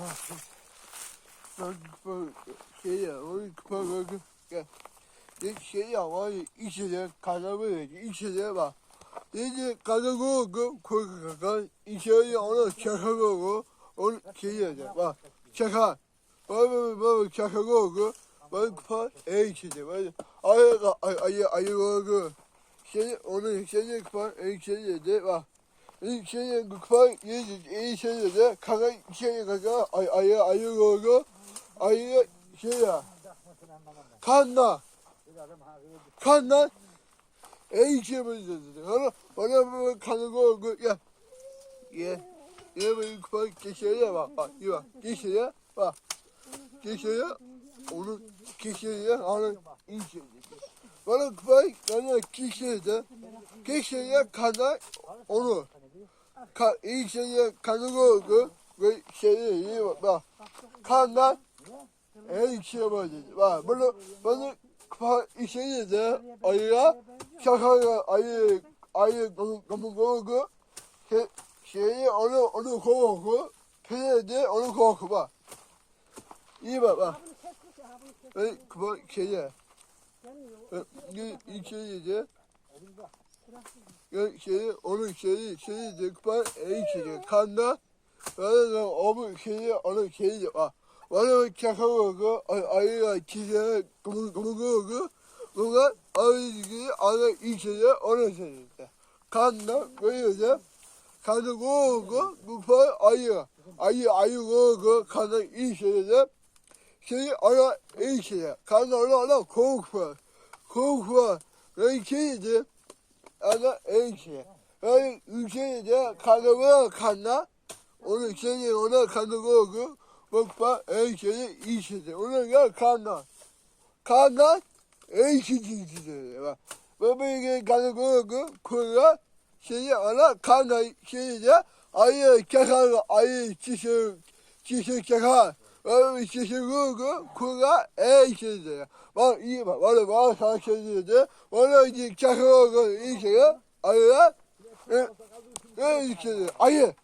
Bak bak şey ya o bak bak gel. Ne şey ya var ya içeri kanabı içeri bak. Dedi kanabu koy kaka içeri ona çakago onu şey ya bak çaka. Bak bak bak çakago bak pa e içeri bak ay ay ay ay go şey onu şey pa e içeri de bak. İçeri kupa yedi içeri de kaka içeri kaka ay ay ay go ayı şey ya kanla. Kanla. Şey böyle dedi. Bana bana bana kanı go ya. Ye ye böyle kupa geçeye bak bak iyi bak geçeye bak. Geçeye onu geçeye onu ince bana kupa bana geçeye de geçeye kanla onu ka içeye kanı go go ve şeye iyi bak bak kanla ey şey böyle dedi. Bak bunu bunu kupa işe de ayıya şakaya ayı ayı kamu kamu koku şey şeyi onu onu koku pide onu koku bak. İyi bak bak. Ve kupa şeye. İçeri de şeyi onun şeyi şeyi de kupa ey şeyi kanda böyle o bu şeyi onun şeyi de bak. Bana çakarogu ay ayıya çize kumu kumu kumu Bunlar ayı ara içeri ona söyledi. Kanla böyle kanı kumu kupa ayı ayı ayı kumu kanı içeri şey ara içeri kanı ona ona korkma korkma ve içeri ana içeri ve içeri de kanı kanla onu içeri ona kumu Bakma en şeyi iyi şeydi. Ona gel kandan. Kandan en şeydi. Bak. Ve böyle koyu koyu şeyi ana kandan şeyi de ayı çakar ayı çişi çişi çakar. Koyu en şeydi. Bak iyi bak. Bana bana şeydi. Bana çakar iyi şeyi ayı en şeydi. Ayı.